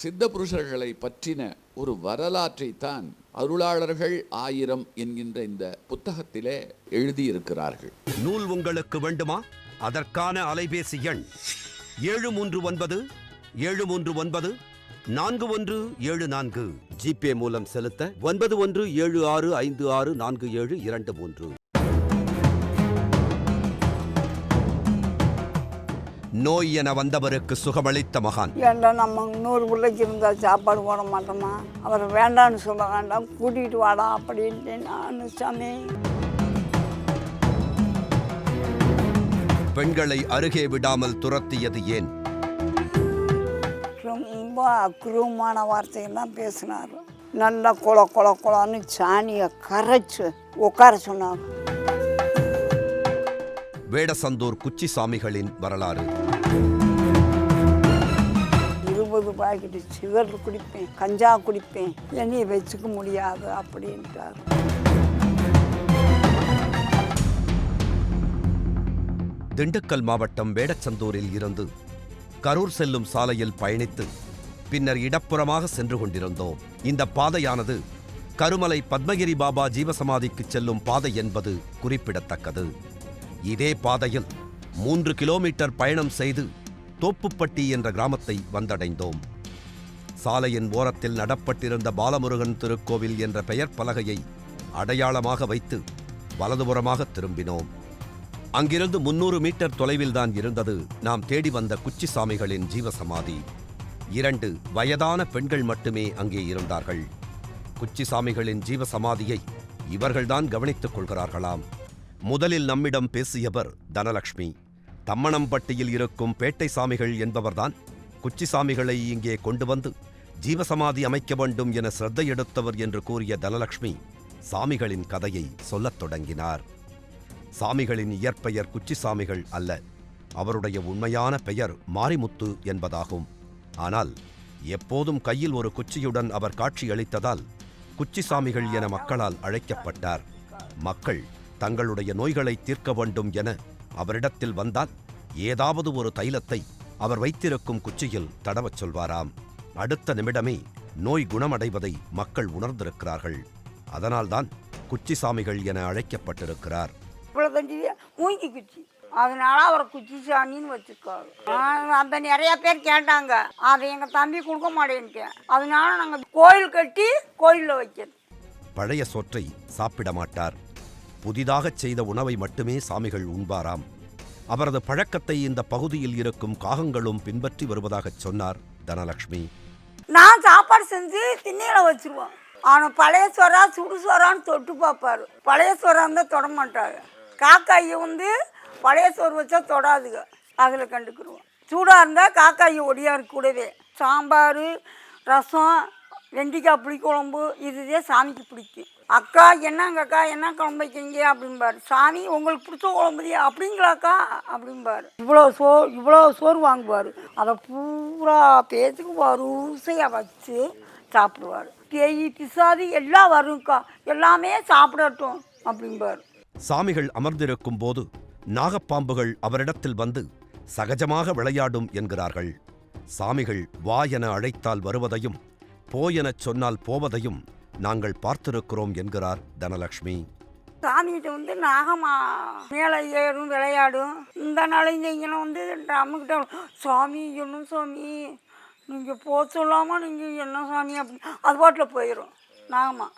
சித்த புருஷர்களை பற்றின ஒரு வரலாற்றை தான் அருளாளர்கள் ஆயிரம் என்கின்ற இந்த புத்தகத்திலே எழுதியிருக்கிறார்கள். நூல் உங்களுக்கு வேண்டுமா? அதற்கான அலைபேசி எண் ஏழு மூன்று ஒன்பது ஏழு மூன்று ஒன்பது நான்கு ஒன்று ஏழு நான்கு. ஜிபே மூலம் செலுத்த ஒன்பது ஒன்று ஏழு ஆறு ஐந்து ஆறு நான்கு ஏழு இரண்டு மூன்று. நோய் என வந்தவருக்கு சுகமளித்த மகான். ஏன்டா நம்ம நூறு பிள்ளைக்கு இருந்தால் சாப்பாடு போட மாட்டோமா? அவர் வேண்டான்னு சொல்ல வேண்டாம் கூட்டிகிட்டு வாடா அப்படின்ட்டு நான் சாமி. பெண்களை அருகே விடாமல் துரத்தியது ஏன்? ரொம்ப அக்குரூமான வார்த்தையெல்லாம் பேசினார். நல்லா குள குள குளன்னு சாணியை கரைச்சு உட்கார சொன்னார். வேடசந்தூர் குச்சி சாமிகளின் வரலாறு. இருபது பாக்கெட்டு சிகரெட் குடிப்பேன் கஞ்சா குடிப்பேன். என்னைய வச்சுக்க முடியாது அப்படின்ட்டார் திண்டுக்கல் மாவட்டம் வேடச்சந்தூரில் இருந்து கரூர் செல்லும் சாலையில் பயணித்து பின்னர் இடப்புறமாக சென்று கொண்டிருந்தோம். இந்த பாதையானது கருமலை பத்மகிரி பாபா ஜீவசமாதிக்கு செல்லும் பாதை என்பது குறிப்பிடத்தக்கது. இதே பாதையில் மூன்று கிலோமீட்டர் பயணம் செய்து தோப்புப்பட்டி என்ற கிராமத்தை வந்தடைந்தோம். சாலையின் ஓரத்தில் நடப்பட்டிருந்த பாலமுருகன் திருக்கோவில் என்ற பெயர் பலகையை அடையாளமாக வைத்து வலதுபுறமாக திரும்பினோம். அங்கிருந்து முன்னூறு மீட்டர் தொலைவில்தான் இருந்தது. நாம் தேடி வந்த குச்சி சாமிகளின் ஜீவசமாதி. இரண்டு வயதான பெண்கள் மட்டுமே அங்கே இருந்தார்கள். குச்சிசாமிகளின் ஜீவசமாதியை இவர்கள்தான் கவனித்துக் கொள்கிறார்களாம். முதலில் நம்மிடம் பேசியவர் தனலட்சுமி தம்மணம்பட்டியில் இருக்கும் பேட்டை சாமிகள் என்பவர்தான் குச்சி சாமிகளை இங்கே கொண்டு வந்து ஜீவசமாதி அமைக்க வேண்டும் என சிரத்தை எடுத்தவர் என்று கூறிய தனலட்சுமி சாமிகளின் கதையை சொல்லத் தொடங்கினார். சாமிகளின் இயற்பெயர் குச்சி சாமிகள் அல்ல அவருடைய உண்மையான பெயர் மாரிமுத்து என்பதாகும். ஆனால் எப்போதும் கையில் ஒரு குச்சியுடன் அவர் காட்சியளித்ததால் குச்சி சாமிகள் என மக்களால் அழைக்கப்பட்டார். மக்கள் தங்களுடைய நோய்களை தீர்க்க வேண்டும் என அவரிடத்தில் வந்தால் ஏதாவது ஒரு தைலத்தை அவர் வைத்திருக்கும் குச்சியில் தடவச் சொல்வாராம். அடுத்த நிமிடமே நோய் குணமடைவதை மக்கள் உணர்ந்திருக்கிறார்கள். அதனால்தான் குச்சி சாமிகள் என அழைக்கப்பட்டிருக்கிறார். மூங்கி குச்சி. அதனால அவரை குச்சி சாமின்னு வச்சுருக்காரு அந்த நிறைய பேர் கேட்டாங்க. அதை எங்கள் தம்பி கொடுக்க மாட்டேன்ட்டேன். அதனால நாங்கள் கோயில் கட்டி கோயிலில் வைக்கிறது பழைய சோற்றை சாப்பிட மாட்டார். புதிதாகச் செய்த உணவை மட்டுமே சாமிகள் உண்பாராம். அவரது பழக்கத்தை இந்த பகுதியில் இருக்கும் காகங்களும் பின்பற்றி வருவதாக சொன்னார் தனலட்சுமி நான் சாப்பாடு செஞ்சு திண்ணையில வச்சிருவோம். அவனை பழைய சோறா சுடு சோறான்னு தொட்டு பார்ப்பாரு. பழைய சோறா இருந்தால் தொட மாட்டாங்க காக்காயை வந்து பழைய சோறு வச்சா தொடாதுங்க அதில் கண்டுக்கிடுவோம் சூடாக இருந்தால் காக்காயை ஒடியாரு கூடவே சாம்பார் ரசம் வெண்டிக்காய் புளிக்குழம்பு இதுதே சாமிக்கு பிடிக்கும். அக்கா என்னங்க அக்கா என்ன குழம்பு வைக்கிறீங்க அப்படிம்பாரு. சாமி உங்களுக்கு பிடிச்ச குழம்புதியா அப்படிங்களாக்கா? அப்படிம்பார். இவ்வளோ சோ இவ்வளோ சோறு வாங்குவார். அதை பூரா பேத்துக்கு வரிசையாக வச்சு சாப்பிடுவார். பேய் பிசாது எல்லாம் வரும்க்கா. எல்லாமே சாப்பிடட்டும். அப்படிம்பார். சாமிகள் அமர்ந்திருக்கும் போது நாகப்பாம்புகள் அவரிடத்தில் வந்து சகஜமாக விளையாடும் என்கிறார்கள். சாமிகள் வா என அழைத்தால் வருவதையும் போ எனச் சொன்னால் போவதையும் நாங்கள் பார்த்திருக்கிறோம் என்கிறார் தனலட்சுமி சாமிகிட்ட வந்து நாகமா மேலே ஏறும் விளையாடும். இந்த நாளைங்க இங்கே வந்து நம்மக்கிட்ட சாமி என்ன சாமி? நீங்கள் போக சொல்லாமல் நீங்கள் என்ன சாமி அப்படி அது பாட்டில் போயிடும் நாகமா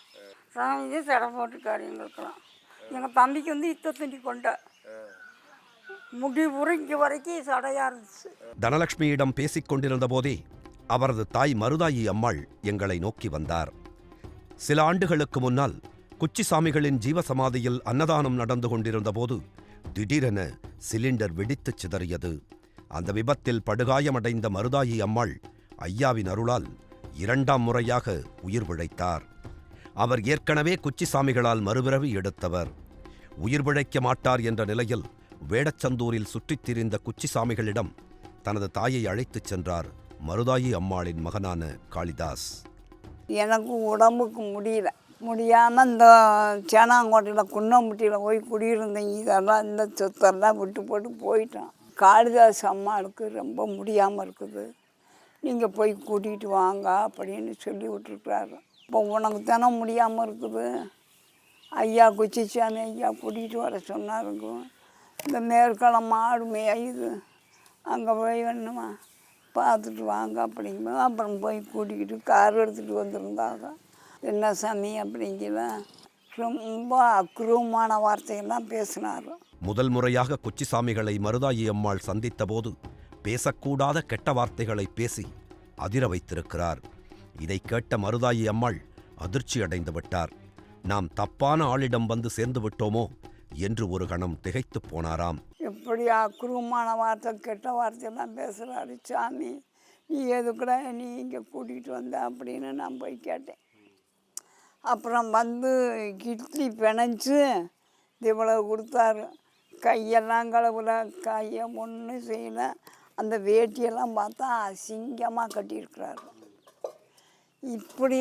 சாமிக்கு சிறை போட்டுக்காரு எங்களுக்கெல்லாம். எங்கள் தம்பிக்கு வந்து இத்த தண்டி கொண்ட. முடி உறிஞ்ச வரைக்கும் சடையாக இருந்துச்சு. தனலட்சுமியிடம் பேசிக் கொண்டிருந்த போதே அவரது தாய் மருதாயி அம்மாள் எங்களை நோக்கி வந்தார். சில ஆண்டுகளுக்கு முன்னால் குச்சிசாமிகளின் ஜீவசமாதியில் அன்னதானம் நடந்து கொண்டிருந்தபோது திடீரென சிலிண்டர் வெடித்துச் சிதறியது. அந்த விபத்தில் படுகாயமடைந்த மருதாயி அம்மாள் ஐயாவின் அருளால் இரண்டாம் முறையாக உயிர் பிழைத்தார். அவர் ஏற்கனவே குச்சிசாமிகளால் மறுபிறவி எடுத்தவர். உயிர் பிழைக்க மாட்டார் என்ற நிலையில் வேடச்சந்தூரில் சுற்றித் திரிந்த குச்சிசாமிகளிடம் தனது தாயை அழைத்துச் சென்றார் மருதாயி அம்மாளின் மகனான காளிதாஸ். எனக்கு உடம்புக்கு முடியல. முடியாமல் இந்த சேனாங்கோட்டையில் குன்னம்பட்டியில் போய் குடியிருந்தேன். இதெல்லாம் இந்த சொத்தெல்லாம் விட்டு போட்டு போயிட்டோம். காளிதாஸ் அம்மாளுக்கு ரொம்ப முடியாமல் இருக்குது. நீங்கள் போய் கூட்டிகிட்டு வாங்க அப்படின்னு சொல்லி விட்டுருக்குறாரு. இப்போ உனக்கு தானே முடியாமல் இருக்குது. ஐயா குச்சிச்சாமி ஐயா கூட்டிகிட்டு வர சொன்னாருங்க. இந்த மேற்காலம் மாடு மேயுது அங்கே போய் வேணுமா? பார்த்துட்டு வாங்க அப்படிங்கும்போது அப்புறம் போய் கூட்டிக்கிட்டு கார் எடுத்துகிட்டு வந்திருந்தாங்க என்ன சாமி அப்படிங்கிற ரொம்ப அக்குரூமான வார்த்தையெல்லாம் பேசினார். முதல் முறையாக குச்சிசாமிகளை மருதாயி அம்மாள் சந்தித்தபோது பேசக்கூடாத கெட்ட வார்த்தைகளை பேசி அதிர வைத்திருக்கிறார். இதை கேட்ட மருதாயி அம்மாள் அதிர்ச்சி அடைந்து விட்டார். நாம் தப்பான ஆளிடம் வந்து சேர்ந்து விட்டோமோ என்று ஒரு கணம் திகைத்துப் போனாராம். எப்படி அக்குரூமான வார்த்தை கெட்ட வார்த்தையெல்லாம் பேசுகிறாரு சாமி நீ எதுக்குடா நீ இங்கே கூட்டிகிட்டு வந்த அப்படின்னு நான் போய் கேட்டேன். அப்புறம் வந்து இட்லி பிணைஞ்சு இவ்வளவு கொடுத்தாரு. கையெல்லாம் கழுவுல கையை ஒன்றும் செய்யலை. அந்த வேட்டியெல்லாம் பார்த்தா அசிங்கமாக கட்டியிருக்கிறாரு. இப்படி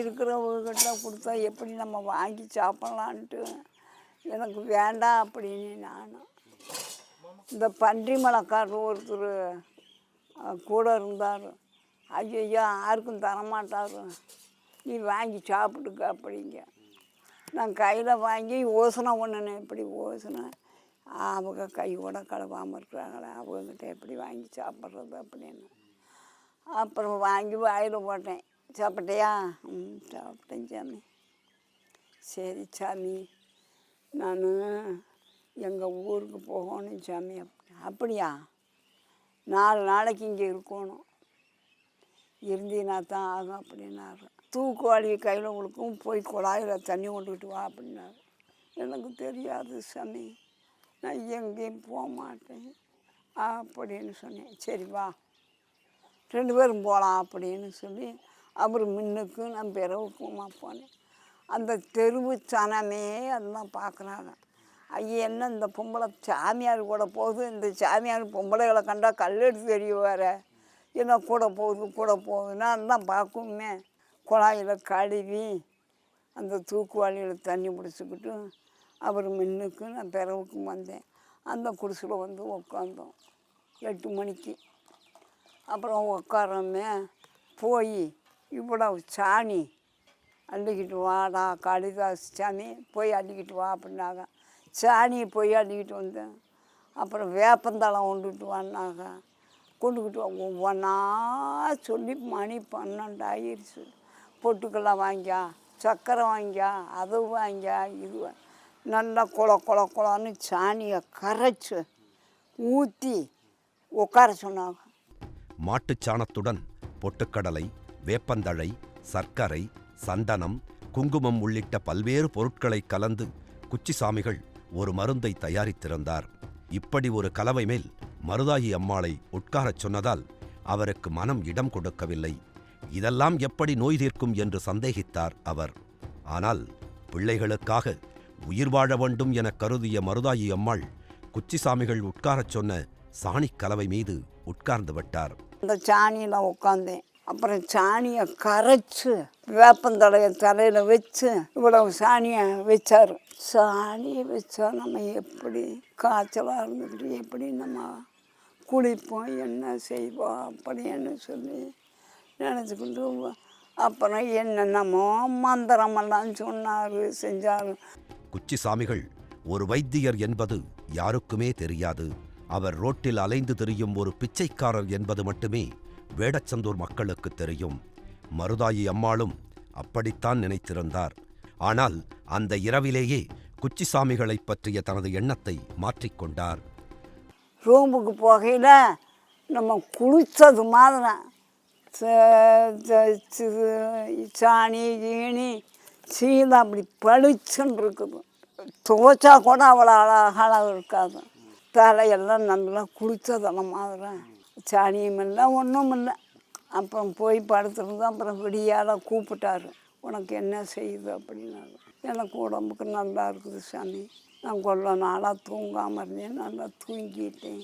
இருக்கிறவங்ககிட்ட கொடுத்தா எப்படி நம்ம வாங்கி சாப்பிட்லான்ட்டு எனக்கு வேண்டாம் அப்படின்னு நானும் இந்த பன்றி மலைக்காரர் ஒருத்தர் கூட இருந்தார். ஐயோ யாருக்கும் தரமாட்டார். நீ வாங்கி சாப்பிட்டுக்க அப்படிங்க. நான் கையில் வாங்கி யோசனை பண்ணினேன் எப்படி யோசனை அவங்க கையோட கழுவாமல் இருக்கிறாங்களே அவங்கக்கிட்ட எப்படி வாங்கி சாப்பிட்றது அப்படின்னு. அப்புறம் வாங்கி வாயில் போட்டேன். சாப்பிட்டியா? ம் சாப்பிட்டேன் சாமி. சரி சாமி. நான் எங்கள் ஊருக்கு போகணும் சாமி. அப்படி அப்படியா? நாலு நாளைக்கு இங்கே இருக்கணும். இருந்தீனா தான் ஆகும் அப்படின்னாரு. தூக்குவாளி கையில் உங்களுக்கும் போய் குழாயில் தண்ணி கொண்டுக்கிட்டு வா அப்படின்னாரு. எனக்கு தெரியாது சாமி. நான் எங்கேயும் போக மாட்டேன். அப்படின்னு சொன்னேன். சரி வா. ரெண்டு பேரும் போகலாம் அப்படின்னு சொல்லி அவர் முன்னுக்கு நான் பிறவுக்குமா போனேன். அந்த தெருவு சனமே அதெல்லாம் பார்க்குறாங்க. ஐயா என்ன இந்த பொம்பளை சாமியார் கூட போகுது? இந்த சாமியார் பொம்பளைகளை கண்டா கல்லெடுத்து தெரிய வேற என்ன கூட போகுது கூட போகுதுன்னா தான் பார்க்குமே குழாயில் கழுவி அந்த தூக்குவாளியில் தண்ணி பிடிச்சிக்கிட்டு அவர் மின்னுக்கு நான் பிறவுக்கும் வந்தேன். அந்த குடிசில் வந்து உட்காந்தோம் எட்டு மணிக்கு. அப்புறம் உட்காரமே போய் இவ்வளோ சாணி அள்ளிக்கிட்டு வாடா காளிதாஸ் சாமி போய் அள்ளிக்கிட்டு வா அப்படின்னாங்க. சாணியை போய் அள்ளிக்கிட்டு வந்தேன். அப்புறம் வேப்பந்தளம் கொண்டுட்டு வந்தாங்க. கொண்டுக்கிட்டு ஒவ்வொன்றா சொல்லி மணி பன்னெண்டு ஆயிடுச்சு பொட்டுக்கெல்லாம் வாங்கியா சக்கரை வாங்கியா அது வாங்கியா இது நல்லா குள குள குளம்னு சாணியை கரைச்சி ஊற்றி உட்கார சொன்னாங்க. மாட்டுச்சாணத்துடன் பொட்டுக்கடலை வேப்பந்தழை சர்க்கரை சந்தனம் குங்குமம் உள்ளிட்ட பல்வேறு பொருட்களை கலந்து குச்சிசாமிகள் ஒரு மருந்தை தயாரித்திருந்தார். இப்படி ஒரு கலவை மேல் மருதாயி அம்மாளை உட்காரச் சொன்னதால் அவருக்கு மனம் இடம் கொடுக்கவில்லை. இதெல்லாம் எப்படி நோய் தீர்க்கும் என்று சந்தேகித்தார் அவர். ஆனால் பிள்ளைகளுக்காக உயிர் வாழ வேண்டும் என கருதிய மருதாயி அம்மாள் குச்சிசாமிகள் உட்காரச் சொன்ன சாணிக் கலவை மீது உட்கார்ந்து விட்டார். அந்த சாணியில் உட்காந்தேன் அப்புறம் சாணியை கரைச்சி வேப்பந்தலையை தலையில் வச்சு இவ்வளவு சாணியை வச்சார். சாணியை வச்சா நம்ம எப்படி காய்ச்சலாக இருந்துக்கிட்டு எப்படி நம்ம குளிப்போம் என்ன செய்வோம் அப்படின்னு சொல்லி நினச்சிக்கிட்டு அப்புறம் என்னென்னமோ மந்திரமெல்லாம் சொன்னார் செஞ்சார். குச்சி சாமிகள் ஒரு வைத்தியர் என்பது யாருக்குமே தெரியாது. அவர் ரோட்டில் அலைந்து திரியும் ஒரு பிச்சைக்காரர் என்பது மட்டுமே வேடச்சந்தூர் மக்களுக்கு தெரியும். மருதாயி அம்மாளும் அப்படித்தான் நினைத்திருந்தார். ஆனால் அந்த இரவிலேயே குச்சிசாமிகளை பற்றிய தனது எண்ணத்தை மாற்றிக்கொண்டார் ரூமுக்கு போகையில் நம்ம குளித்தது மாதிரி. சாணி கீணி சீதா அப்படி பளிச்சுன்னு இருக்குது. துவைச்சா கூட அவ்வளோ அழகாக இருக்காது. தலையெல்லாம் நல்லா குளித்ததெல்லாம் மாதிரி. சாணியும் இல்லை ஒன்றும் இல்லை. அப்புறம் போய் படுத்துருந்து அப்புறம் விடியால கூப்பிட்டாரு. உனக்கு என்ன செய்யுது அப்படின்னாரு. எனக்கு உடம்புக்கு நல்லா இருக்குது சாமி. நான் கொள்ள நாளாக தூங்காமல் இருந்தேன். நல்லா தூங்கிட்டேன்.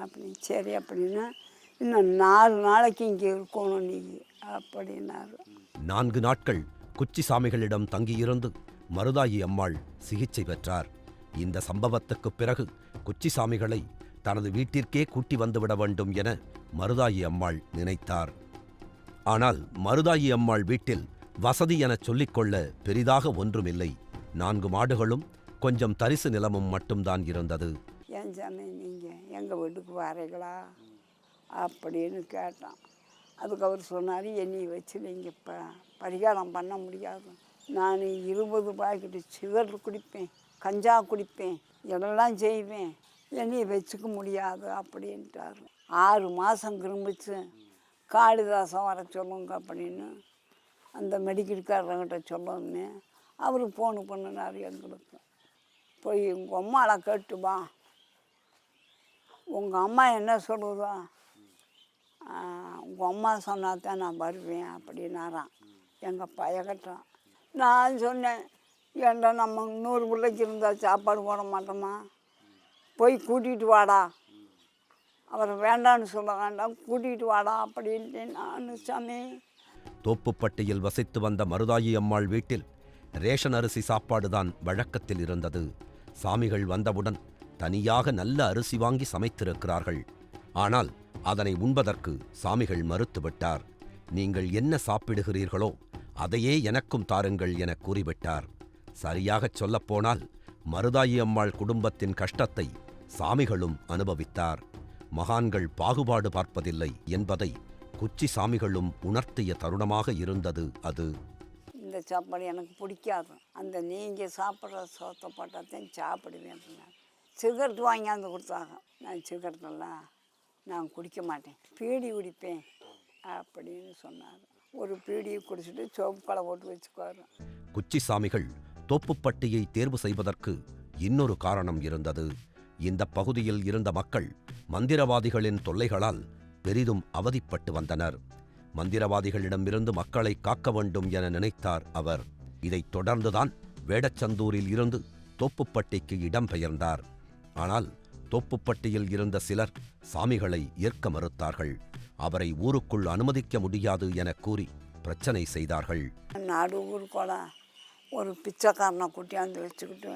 அப்படின்னு சரி அப்படின்னா இன்னும் நாலு நாளைக்கு இங்கே இருக்கணும் நீ அப்படின்னாரு. நான்கு நாட்கள் குச்சி சாமிகளிடம் தங்கியிருந்து மருதாயி அம்மாள் சிகிச்சை பெற்றார். இந்த சம்பவத்துக்கு பிறகு குச்சி சாமிகளை தனது வீட்டிற்கே கூட்டி வந்துவிட வேண்டும் என மருதாயி அம்மாள் நினைத்தார். ஆனால் மருதாயி அம்மாள் வீட்டில் வசதி எனச் சொல்லிக்கொள்ள பெரிதாக ஒன்றுமில்லை. நான்கு மாடுகளும் கொஞ்சம் தரிசு நிலமும் மட்டும்தான் இருந்தது. ஏன் சாமி நீங்கள் எங்கள் வீட்டுக்கு வரீங்களா? அப்படின்னு கேட்டான். அதுக்கு அவர் சொன்னார் என்னை வச்சு நீங்கள் இப்போ பரிகாரம் பண்ண முடியாது. நான் இருபது பாக்கெட்டு சிகரெட் குடிப்பேன் கஞ்சா குடிப்பேன் இதெல்லாம் செய்வேன். என்னையை வச்சுக்க முடியாது அப்படின்ட்டார். ஆறு மாதம் திரும்பிச்சு காளிதாசம் வர சொல்லுங்க அப்படின்னு அந்த மெடிக்கல்காரங்கிட்ட சொல்லணுமே அவர் ஃபோனு பண்ணினார் எங்களுக்கு. போய் உங்கள் அம்மாவை கேட்டுவா உங்கள் அம்மா என்ன சொல்லுதோ உங்கள் அம்மா சொன்னால் தான் நான் வருவேன் அப்படின்னாராம். எங்கள் பயகட்டம் நான் சொன்னேன் ஏன்டா நம்ம இன்னொரு பிள்ளைக்கு இருந்தால் சாப்பாடு போட மாட்டோமா? போய் கூட்டிகிட்டு வாடா. அவர் வேண்டான்னு சொல்ல வேண்டாம் கூட்டிகிட்டு வாடா அப்படின்ட்டு நான் சாமி. தோப்புப்பட்டியில் வசித்து வந்த மருதாயி அம்மாள் வீட்டில் ரேஷன் அரிசி சாப்பாடுதான் வழக்கத்தில் இருந்தது. சாமிகள் வந்தவுடன் தனியாக நல்ல அரிசி வாங்கி சமைத்திருக்கிறார்கள். ஆனால் அதனை உண்பதற்கு சாமிகள் மறுத்துவிட்டார் நீங்கள் என்ன சாப்பிடுகிறீர்களோ அதையே எனக்கும் தாருங்கள் என கூறிவிட்டார். சரியாகச் சொல்லப்போனால் மருதாயி அம்மாள் குடும்பத்தின் கஷ்டத்தை சாமிகளும் அனுபவித்தார். மகான்கள் பாகுபாடு பார்ப்பதில்லை என்பதை குச்சி சாமிகளும் உணர்த்திய தருணமாக இருந்தது அது. இந்த சாப்பாடு எனக்கு பிடிக்காது. அந்த நீங்கள் சாப்பிட்ற சோத்தை போட்டால் தான் சாப்பிடுவேன் அப்படின்னாரு சிகரெட் வாங்கியாந்து கொடுத்தாங்க. நான் சிகரெட்டெல்லாம் நான் குடிக்க மாட்டேன். பீடி குடிப்பேன் அப்படின்னு சொன்னார். ஒரு பீடியை குடிச்சிட்டு சோப்பு களை போட்டு வச்சுக்குவாரு. குச்சி சாமிகள் தோப்புப்பட்டியை தேர்வு செய்வதற்கு இன்னொரு காரணம் இருந்தது. இந்த பகுதியில் இருந்த மக்கள் மந்திரவாதிகளின் தொல்லைகளால் பெரிதும் அவதிப்பட்டு வந்தனர். மந்திரவாதிகளிடமிருந்து மக்களை காக்க வேண்டும் என நினைத்தார் அவர். இதைத் தொடர்ந்துதான் வேடச்சந்தூரில் இருந்து தோப்புப்பட்டிக்கு இடம்பெயர்ந்தார் ஆனால் தோப்புப்பட்டியில் இருந்த சிலர் சாமிகளை ஏற்க மறுத்தார்கள். அவரை ஊருக்குள் அனுமதிக்க முடியாது என கூறி பிரச்சனை செய்தார்கள். நாடு ஊர் கூட ஒரு பிச்சைக்காரனை கூட்டியாந்து வச்சுக்கிட்டு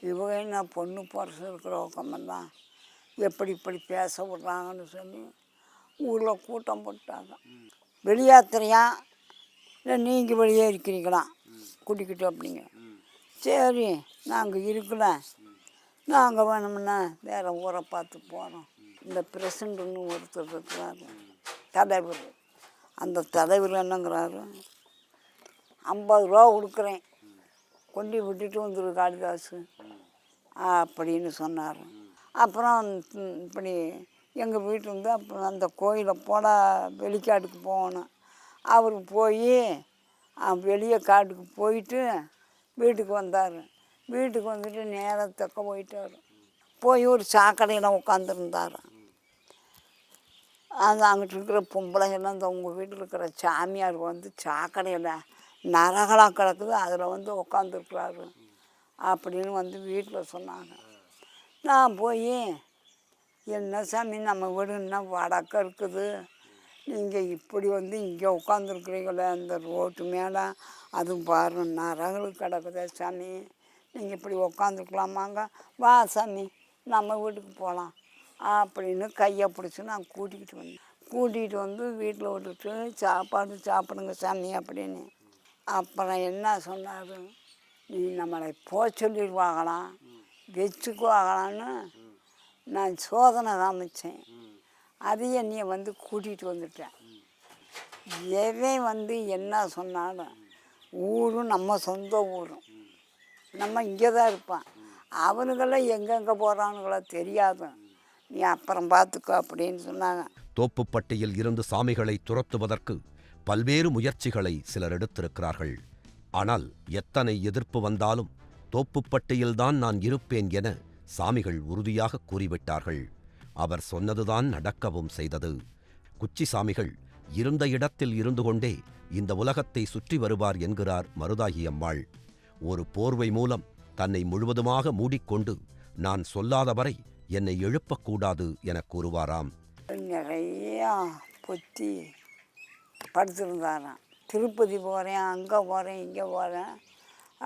இவங்க என்ன பொண்ணு பொறசு இருக்கிற உக்கமெல்லாம் எப்படி இப்படி பேச விட்றாங்கன்னு சொல்லி ஊரில் கூட்டம் போட்டாங்க. வெளியாத்திரையா? இல்லை நீங்கள் வெளியே இருக்கிறீங்களா? கூட்டிக்கிட்டு அப்படிங்க. சரி நாங்கள் இருக்கல. நாங்கள் வேணும்னா வேறு ஊரை பார்த்து போகிறோம் இந்த பிரசிடண்ட்னு ஒருத்தர் இருக்கிறாரு தலைவர். அந்த தலைவர் என்னங்கிறாரு ஐம்பது ரூபா கொடுக்குறேன். கொண்டு விட்டுட்டு வந்துரு காளிதாசு. அப்படின்னு சொன்னார். அப்புறம் இப்படி எங்கள் வீட்டிலேருந்து அப்புறம் அந்த கோயிலை போட வெளிக்காட்டுக்கு போகணும். அவர் போய் வெளியே காட்டுக்கு போயிட்டு வீட்டுக்கு வந்தார். வீட்டுக்கு வந்துட்டு நேரத்தக்க போயிட்டார். போய் ஒரு சாக்கடையில் உட்காந்துருந்தார் அந்த அங்கிட்டு இருக்கிற பொம்பளைங்கெல்லாம் அந்த உங்கள் வீட்டில் இருக்கிற சாமியார் வந்து சாக்கடையில் நரகலாக கிடக்குது அதில் வந்து உட்காந்துருக்குறாரு அப்படின்னு வந்து வீட்டில் சொன்னாங்க. நான் போய் என்ன சாமி நம்ம வீடுன்னா வடக்க இருக்குது? நீங்கள் இப்படி வந்து இங்கே உட்காந்துருக்குறீங்களே அந்த ரோட்டு மேலே. அதுவும் பாரு நரகளுக்கு கிடக்குதே சாமி. நீங்கள் இப்படி உட்காந்துருக்கலாமாங்க வா சாமி நம்ம வீட்டுக்கு போகலாம் அப்படின்னு கையை பிடிச்சி நான் கூட்டிகிட்டு வந்தேன். கூட்டிகிட்டு வந்து வீட்டில் விட்டுட்டு சாப்பாடு சாப்பிடுங்க சாமி அப்படின்னு அப்புறம் என்ன சொன்னார்? நீ நம்மளை போக சொல்லிடுவாங்களாம் வச்சுக்குவாங்களான்னு நான் சோதனை காமிச்சேன். அதையே நீ வந்து கூட்டிகிட்டு வந்துட்டேன். எவன் வந்து என்ன சொன்னாலும் ஊரும் நம்ம சொந்த ஊரும். நம்ம இங்கே தான் இருப்பான். அவனுங்களாம் எங்கெங்கே போகிறானுங்களோ தெரியாது. நீ அப்புறம் பார்த்துக்கோ அப்படின்னு சொன்னாங்க. தோப்புப்பட்டியில் இருந்து சாமிகளை துரத்துவதற்கு பல்வேறு முயற்சிகளை சிலர் எடுத்திருக்கிறார்கள். ஆனால் எத்தனை எதிர்ப்பு வந்தாலும் தோப்புப்பட்டியில்தான் நான் இருப்பேன் என சாமிகள் உறுதியாக கூறிவிட்டார்கள். அவர் சொன்னதுதான் நடக்கவும் செய்தது. குச்சி சாமிகள் இருந்த இடத்தில் இருந்து கொண்டே இந்த உலகத்தை சுற்றி வருவார் என்கிறார் மருதாகி அம்மாள். ஒரு போர்வை மூலம் தன்னை முழுவதுமாக மூடிக்கொண்டு நான் சொல்லாதவரை என்னை எழுப்பக்கூடாது எனக் கூறுவாராம். நிறையா பொத்தி படுத்திருந்தாராம். திருப்பதி போகிறேன் அங்கே போகிறேன் இங்கே போகிறேன்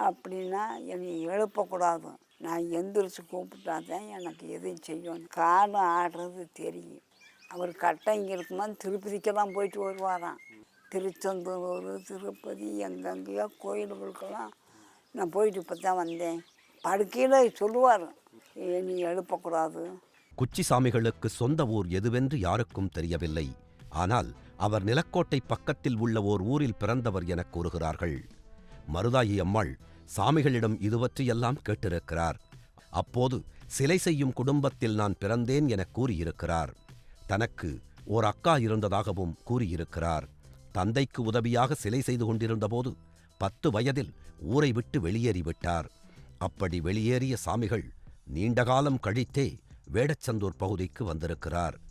அப்படின்னா என்னை எழுப்பக்கூடாது. நான் எந்திரிச்சு கூப்பிட்டா தான் எனக்கு எதுவும் செய்யணும் காலம் ஆடுறது தெரியும். அவர் கட்டம் இங்கே இருக்கும்போது திருப்பதிக்கெல்லாம் போயிட்டு வருவாராம். திருச்செந்தூர் திருப்பதி எங்கெங்கேயோ கோயில்களுக்கெல்லாம் நான் போயிட்டு இப்போ தான் வந்தேன். படுக்கையில் சொல்லுவார் நீ எழுப்பக்கூடாது. குச்சி சாமிகளுக்கு சொந்த ஊர் எதுவென்று யாருக்கும் தெரியவில்லை. ஆனால் அவர் நிலக்கோட்டை பக்கத்தில் உள்ள ஓர் ஊரில் பிறந்தவர் எனக் கூறுகிறார்கள். மருதாயி அம்மாள் சாமிகளிடம் இதுவற்றையெல்லாம் கேட்டிருக்கிறார். அப்போது சிலை செய்யும் குடும்பத்தில் நான் பிறந்தேன் எனக் கூறியிருக்கிறார். தனக்கு ஓர் அக்கா இருந்ததாகவும் கூறியிருக்கிறார். தந்தைக்கு உதவியாக சிலை செய்து கொண்டிருந்தபோது பத்து வயதில் ஊரை விட்டு வெளியேறிவிட்டார் அப்படி வெளியேறிய சாமிகள் நீண்டகாலம் கழித்தே வேடச்சந்தூர் பகுதிக்கு வந்திருக்கிறார்.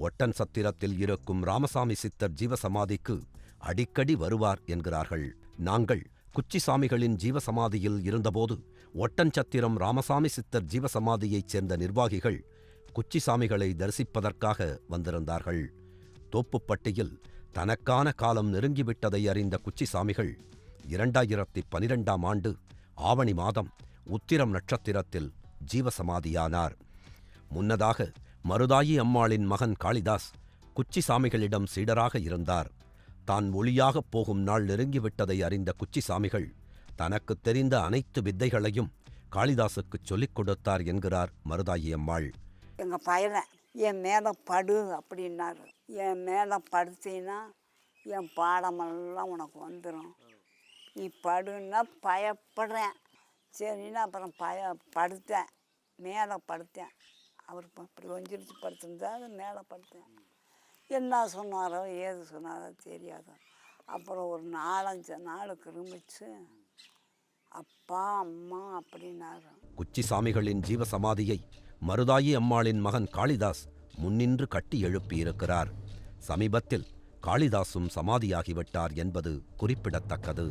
ஒட்டன் சத்திரத்தில் இருக்கும் ராமசாமி சித்தர் ஜீவசமாதிக்கு அடிக்கடி வருவார் என்கிறார்கள். நாங்கள் குச்சிசாமிகளின் ஜீவசமாதியில் இருந்தபோது ஒட்டன்சத்திரம் ராமசாமி சித்தர் ஜீவசமாதியைச் சேர்ந்த நிர்வாகிகள் குச்சிசாமிகளை தரிசிப்பதற்காக வந்திருந்தார்கள். தோப்புப்பட்டியில் தனக்கான காலம் நெருங்கிவிட்டதை அறிந்த குச்சிசாமிகள் இரண்டாயிரத்தி பனிரெண்டாம் ஆண்டு ஆவணி மாதம் உத்திரம் நட்சத்திரத்தில் ஜீவசமாதியானார். முன்னதாக மருதாயி அம்மாளின் மகன் காளிதாஸ் குச்சி சாமிகளிடம் சீடராக இருந்தார். தான் ஒளியாகப் போகும் நாள் நெருங்கிவிட்டதை அறிந்த குச்சி சாமிகள் தனக்குத் தெரிந்த அனைத்து வித்தைகளையும் காளிதாசுக்குச் சொல்லிக் கொடுத்தார் என்கிறார் மருதாயி அம்மாள். எங்கள் பையனை என் மேலே படு அப்படின்னாரு. என் மேலே படுத்தீன்னா என் பாடமெல்லாம் உனக்கு வந்துடும் நீ படுன்னா பயப்படுறேன். சரின்னு அப்புறம் பய படுத்தேன். மேலே படுத்தேன். அவர் அப்படி இப்படி ஒஞ்சிருச்சு படுத்திருந்தா மேலே படுத்தேன். என்ன சொன்னாரோ ஏது சொன்னாரோ தெரியாதோ. அப்புறம் ஒரு நாலஞ்சு நாள் கிருமிச்சு அப்பா அம்மா அப்படின்னாரு. குச்சி சாமிகளின் ஜீவசமாதியை மருதாயி அம்மாளின் மகன் காளிதாஸ் முன்னின்று கட்டி எழுப்பியிருக்கிறார். சமீபத்தில் காளிதாசும் சமாதியாகிவிட்டார் என்பது குறிப்பிடத்தக்கது.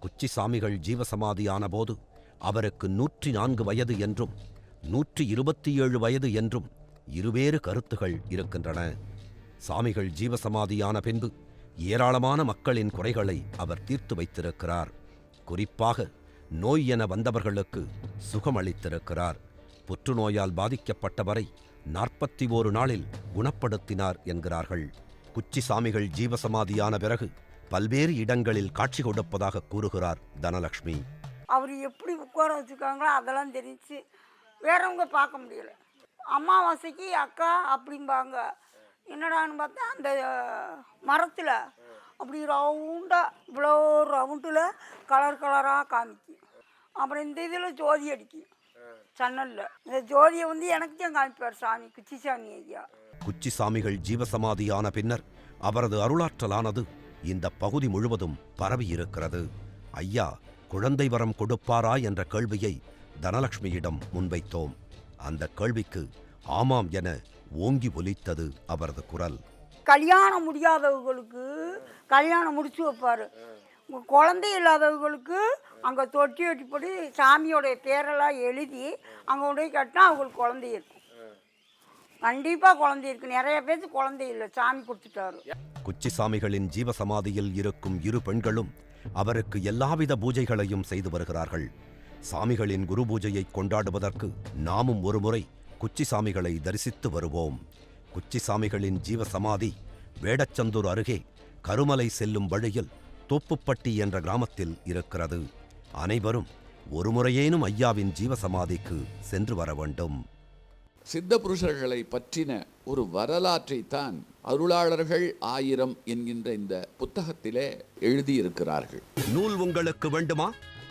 குச்சி சாமிகள் ஜீவசமாதியான போது அவருக்கு நூற்றி நான்கு வயது என்றும் நூற்றி இருபத்தி ஏழு வயது என்றும் இருவேறு கருத்துகள் இருக்கின்றன. சாமிகள் ஜீவசமாதியான பின்பு ஏராளமான மக்களின் குறைகளை அவர் தீர்த்து வைத்திருக்கிறார். குறிப்பாக நோய் என வந்தவர்களுக்கு சுகமளித்திருக்கிறார். புற்றுநோயால் பாதிக்கப்பட்டவரை நாற்பத்தி ஓரு நாளில் குணப்படுத்தினார் என்கிறார்கள். குச்சி சாமிகள் ஜீவசமாதியான பிறகு பல்வேறு இடங்களில் காட்சி கொடுப்பதாக கூறுகிறார் தனலட்சுமி அவர் எப்படி உட்கார வச்சுருக்காங்களோ அதெல்லாம் தெரிஞ்சு வேறவங்க பார்க்க முடியல. அமாவாசைக்கு அக்கா அப்படிம்பாங்க. என்னடான்னு பார்த்தா அந்த மரத்தில் அப்படி ரவுண்டாக இவ்வளோ ரவுண்டில் கலர் கலராக காமிக்கும் அப்புறம் இந்த இதில் ஜோதி அடிக்கும் சன்னலில் இந்த ஜோதியை வந்து எனக்கு தான் காமிப்பார் சாமி குச்சி சாமி ஐயா. குச்சி சாமிகள் ஜீவசமாதியான பின்னர் அவரது அருளாற்றலானது இந்த பகுதி முழுவதும் பரவியிருக்கிறது. ஐயா குழந்தை வரம் கொடுப்பாரா என்ற கேள்வியை தனலட்சுமியிடம் முன்வைத்தோம். அந்த கேள்விக்கு ஆமாம் என ஓங்கி ஒலித்தது அவரது குரல். கல்யாணம் முடியாதவங்களுக்கு கல்யாணம் முடிச்சு வைப்பார். குழந்தை இல்லாதவங்களுக்கு அங்கே தொட்டி வெட்டிப்படி சாமியோடைய பேரெல்லாம் எழுதி அங்கே போய் கட்டினா அவங்களுக்கு குழந்தை இருக்கும். கண்டிப்பாக குழந்தை இருக்கு. நிறைய பேருக்கு குழந்தை இல்லை. சாமி கொடுத்துட்டாரு. குச்சி சாமிகளின் ஜீவசமாதியில் இருக்கும் இரு பெண்களும் அவருக்கு எல்லாவித பூஜைகளையும் செய்து வருகிறார்கள். சாமிகளின் குரு பூஜையை கொண்டாடுவதற்கு நாமும் ஒருமுறை குச்சி சாமிகளை தரிசித்து வருவோம். குச்சி சாமிகளின் ஜீவசமாதி வேடச்சந்தூர் அருகே கருமலை செல்லும் வழியில் தோப்புப்பட்டி என்ற கிராமத்தில் இருக்கிறது. அனைவரும் ஒருமுறையேனும் ஐயாவின் ஜீவசமாதிக்கு சென்று வர வேண்டும். சித்த புருஷர்களை பற்றின ஒரு வரலாற்றை தான் அருளாளர்கள் ஆயிரம் என்கின்ற இந்த புத்தகத்திலே எழுதியிருக்கிறார்கள். நூல் உங்களுக்கு வேண்டுமா?